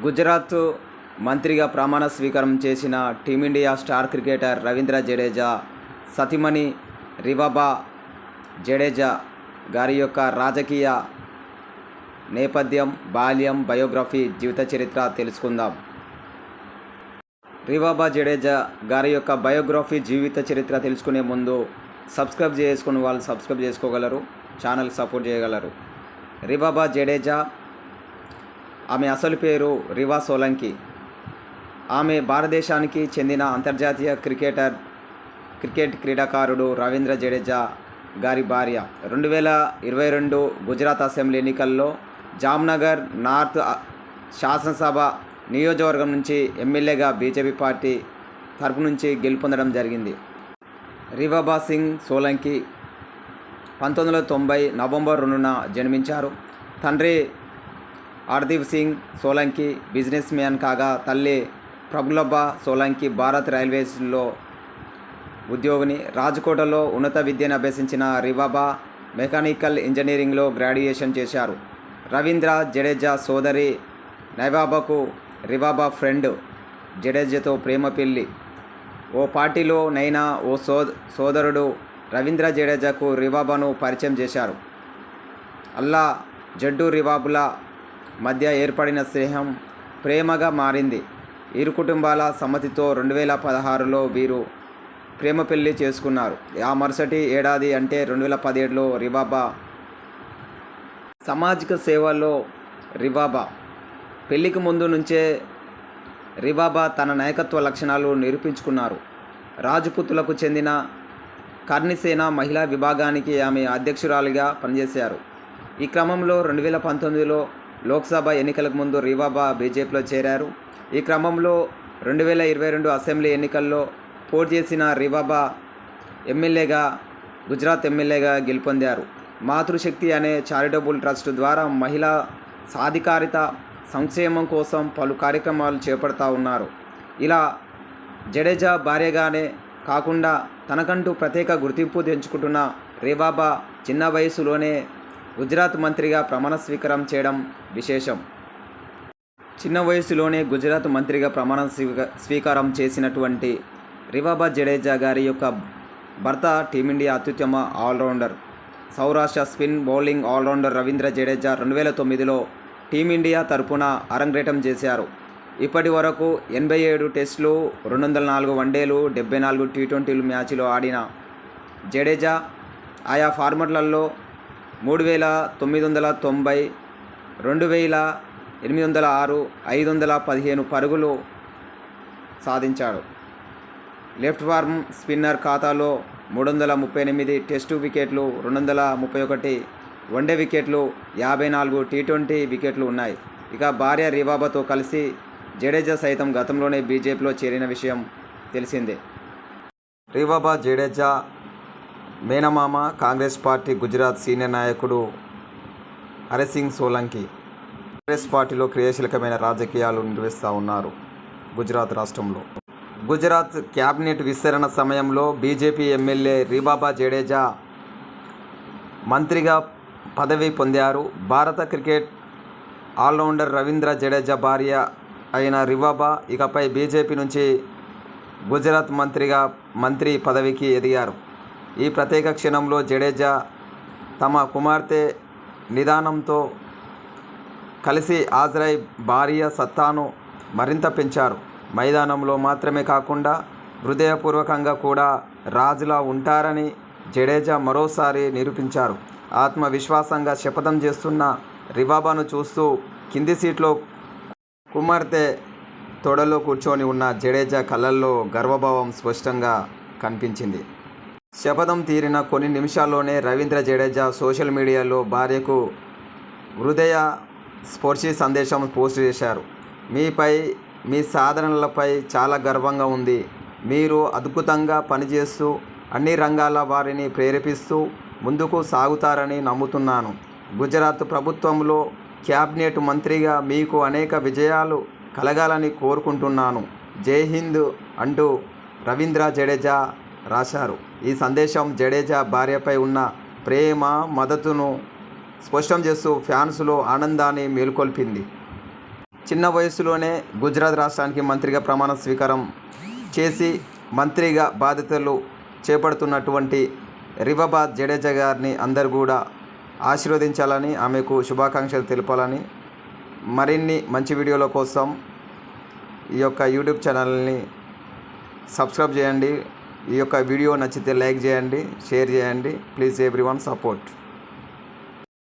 గుజరాత్ మంత్రిగా ప్రమాణ స్వీకారం చేసిన team India star cricketer Ravindra Jadeja సతీమణి రివాబా జడేజా గారి యొక్క రాజకీయ నేపథ్యం బాల్యం బయోగ్రఫీ జీవిత చరిత్ర తెలుసుకుందాం. రివాబా జడేజా గారి యొక్క బయోగ్రఫీ జీవిత చరిత్ర తెలుసుకునే ముందు సబ్స్క్రైబ్ చేసుకుని వాళ్ళు సబ్స్క్రైబ్ చేసుకోగలరు ఛానల్ సపోర్ట్ చేయగలరు. రివాబా జడేజా ఆమె అసలు పేరు రివా సోలంకి. ఆమె భారతదేశానికి చెందిన అంతర్జాతీయ క్రికెటర్ క్రికెట్ క్రీడాకారుడు రవీంద్ర జడేజా గారి భార్య. రెండు వేల ఇరవై రెండు గుజరాత్ అసెంబ్లీ ఎన్నికల్లో జామ్నగర్ నార్త్ శాసనసభ నియోజకవర్గం నుంచి ఎమ్మెల్యేగా బీజేపీ పార్టీ తరపు నుంచి గెలుపొందడం జరిగింది. రివాబా సింగ్ సోలంకి పంతొమ్మిది వందల తొంభై నవంబర్ రెండున జన్మించారు. తండ్రి హర్దీప్ సింగ్ సోలంకి బిజినెస్ మ్యాన్ కాగా తల్లి ప్రభులబ్బా సోలంకి భారత్ రైల్వేస్లో ఉద్యోగిని. రాజ్కోటలో ఉన్నత విద్యను అభ్యసించిన రివాబా మెకానికల్ ఇంజనీరింగ్లో గ్రాడ్యుయేషన్ చేశారు. రవీంద్ర జడేజా సోదరి నైవాబాకు రివాబా ఫ్రెండ్ జడేజాతో ప్రేమ పెళ్ళి. ఓ పార్టీలో నైనా ఓ సో సోదరుడు రవీంద్ర జడేజాకు రివాబాను పరిచయం చేశారు. అల్లా జడ్డు రివాబుల మధ్య ఏర్పడిన స్నేహం ప్రేమగా మారింది. ఇరు కుటుంబాల సమ్మతితో రెండు వేల పదహారులో వీరు ప్రేమ పెళ్ళి చేసుకున్నారు. ఆ మరుసటి ఏడాది అంటే రెండు వేల పదిహేడులో రివాబా సామాజిక సేవలో రివాబా. పెళ్ళికి ముందు నుంచే రివాబా తన నాయకత్వ లక్షణాలు నిరూపించుకున్నారు. రాజపుతులకు చెందిన కర్ణిసేన మహిళా విభాగానికి ఆమె అధ్యక్షురాలిగా పనిచేశారు. ఈ క్రమంలో రెండు వేల పంతొమ్మిదిలో లోక్సభ ఎన్నికలకు ముందు రివాబా బీజేపీలో చేరారు. ఈ క్రమంలో రెండు వేల ఇరవై రెండు అసెంబ్లీ ఎన్నికల్లో పోటీ చేసిన రివాబా ఎమ్మెల్యేగా గుజరాత్ ఎమ్మెల్యేగా గెలుపొందారు. మాతృశక్తి అనే చారిటబుల్ ట్రస్ట్ ద్వారా మహిళా సాధికారిత సంక్షేమం కోసం పలు కార్యక్రమాలు చేపడతా ఉన్నారు. ఇలా జడేజా భార్యగానే కాకుండా తనకంటూ ప్రత్యేక గుర్తింపు తెంచుకుంటున్న రేవాబా చిన్న వయసులోనే గుజరాత్ మంత్రిగా ప్రమాణ స్వీకారం చేయడం విశేషం. చిన్న వయసులోనే గుజరాత్ మంత్రిగా ప్రమాణ స్వీక స్వీకారం చేసినటువంటి రివాబా జడేజా గారి యొక్క భర్త టీమిండియా అత్యుత్తమ allrounder. Saurashtra spin bowling allrounder Ravindra Jadeja రెండు వేల తొమ్మిదిలో టీమిండియా తరపున అరంగేటం చేశారు. ఇప్పటి వరకు ఎనభై ఏడు టెస్టులు రెండు వందల నాలుగు వన్డేలు డెబ్బై నాలుగు టీ ట్వంటీలు మ్యాచ్లు ఆడిన జడేజా ఆయా ఫార్మర్లలో మూడు వేల తొమ్మిది వందల తొంభై రెండు వేల ఎనిమిది వందల ఆరు ఐదు వందల పదిహేను పరుగులు సాధించాడు. లెఫ్ట్ వార్మ్ స్పిన్నర్ ఖాతాలో మూడు వందల ముప్పై ఎనిమిది టెస్టు వికెట్లు రెండు వందల ముప్పై ఒకటి వన్డే వికెట్లు యాభై నాలుగు టీ ట్వంటీ వికెట్లు ఉన్నాయి. ఇక భార్య రివాబాతో కలిసి జడేజా సైతం గతంలోనే బీజేపీలో చేరిన విషయం తెలిసిందే. రివాబా జడేజా మేనమామ కాంగ్రెస్ పార్టీ గుజరాత్ సీనియర్ నాయకుడు హరిసింగ్ సోలంకి కాంగ్రెస్ పార్టీలో క్రియాశీలకమైన రాజకీయాలు నిర్వహిస్తూ ఉన్నారు గుజరాత్ రాష్ట్రంలో. గుజరాత్ క్యాబినెట్ విస్తరణ సమయంలో బీజేపీ ఎమ్మెల్యే రీబాబా జడేజా మంత్రిగా పదవి పొందారు. భారత క్రికెట్ ఆల్రౌండర్ రవీంద్ర జడేజా భార్య అయిన రివాబా ఇకపై బీజేపీ నుంచి గుజరాత్ మంత్రిగా మంత్రి పదవికి ఎదిగారు. ఈ ప్రత్యేక క్షణంలో జడేజా తమ కుమార్తె నిదానంతో కలిసి హాజరై భార్య సత్తాను మరింత పెంచారు. మైదానంలో మాత్రమే కాకుండా హృదయపూర్వకంగా కూడా రాజులా ఉంటారని జడేజా మరోసారి నిరూపించారు. ఆత్మవిశ్వాసంగా శపథం చేస్తున్న రివాబాను చూస్తూ కింది సీట్లో కుమార్తె తొడలో కూర్చొని ఉన్న జడేజా కళ్ళల్లో గర్వభావం స్పష్టంగా కనిపించింది. శపథం తీరిన కొన్ని నిమిషాల్లోనే రవీంద్ర జడేజా సోషల్ మీడియాలో భార్యకు హృదయ స్పర్శి సందేశం పోస్ట్ చేశారు. మీపై మీ సాధనలపై చాలా గర్వంగా ఉంది. మీరు అద్భుతంగా పనిచేస్తూ అన్ని రంగాల వారిని ప్రేరేపిస్తూ ముందుకు సాగుతారని నమ్ముతున్నాను. గుజరాత్ ప్రభుత్వంలో క్యాబినెట్ మంత్రిగా మీకు అనేక విజయాలు కలగాలని కోరుకుంటున్నాను. జై హింద్ అంటూ రవీంద్ర జడేజా రాశారు. ఈ సందేశం జడేజా భార్యపై ఉన్న ప్రేమ మద్దతును స్పష్టం చేస్తూ ఫ్యాన్స్లో ఆనందాన్ని మేల్కొల్పింది. చిన్న వయసులోనే గుజరాత్ రాష్ట్రానికి మంత్రిగా ప్రమాణ స్వీకారం చేసి మంత్రిగా బాధ్యతలు చేపడుతున్నటువంటి రివబాద్ జడేజా గారిని అందరు కూడా ఆశీర్వదించాలని ఆమెకు శుభాకాంక్షలు తెలపాలని మరిన్ని మంచి వీడియోల కోసం ఈ యొక్క యూట్యూబ్ ఛానల్ని సబ్స్క్రైబ్ చేయండి. ఈ యొక్క వీడియో నచ్చితే లైక్ చేయండి షేర్ చేయండి. Please every one support